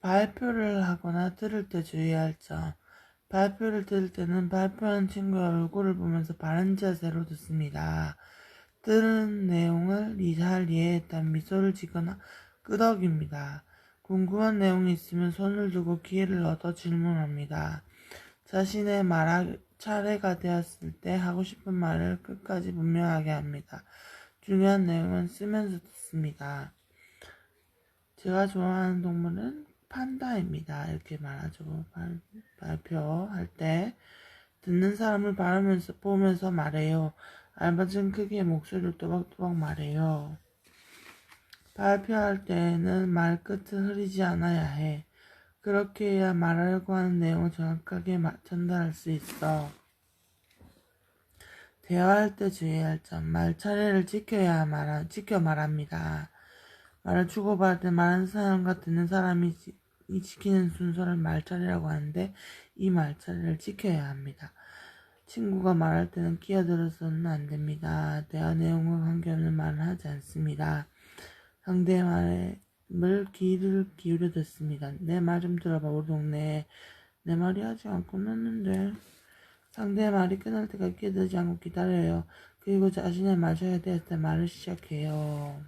발표를 하거나 들을 때 주의할 점. 발표를 들을 때는 발표하는 친구의 얼굴을 보면서 바른 자세로 듣습니다. 들은 내용을 잘 이해했다면 미소를 지거나 끄덕입니다. 궁금한 내용이 있으면 손을 들고 기회를 얻어 질문합니다. 자신의 말할 차례가 되었을 때 하고 싶은 말을 끝까지 분명하게 합니다. 중요한 내용은 쓰면서 듣습니다. 제가 좋아하는 동물은 판다입니다. 이렇게 말하죠. 발, 발표할 때. 듣는 사람을 바라면서 보면서 말해요. 알맞은 크기의 목소리를 또박또박 말해요. 발표할 때에는 말끝을 흐리지 않아야 해. 그렇게 해야 말하려고 하는 내용을 정확하게 마- 전달할 수 있어. 대화할 때 주의할 점. 말 차례를 지켜야 말, 지켜 말합니다. 말을 주고받을 때 말하는 사람과 듣는 사람이 지, 이 지키는 순서를 말차례라고 하는데 이 말차례를 지켜야 합니다. 친구가 말할 때는 끼어들어서는 안 됩니다. 대화 내용과 관계없는 말은 하지 않습니다. 상대의 말을 귀를 기울여 듣습니다. 내 말 좀 들어봐. 우리 동네에 내 말이 아직 안 끝났는데 상대의 말이 끝날 때까지 끼어들지 않고 기다려요. 그리고 자신의 마셔야 될 때 말을 시작해요.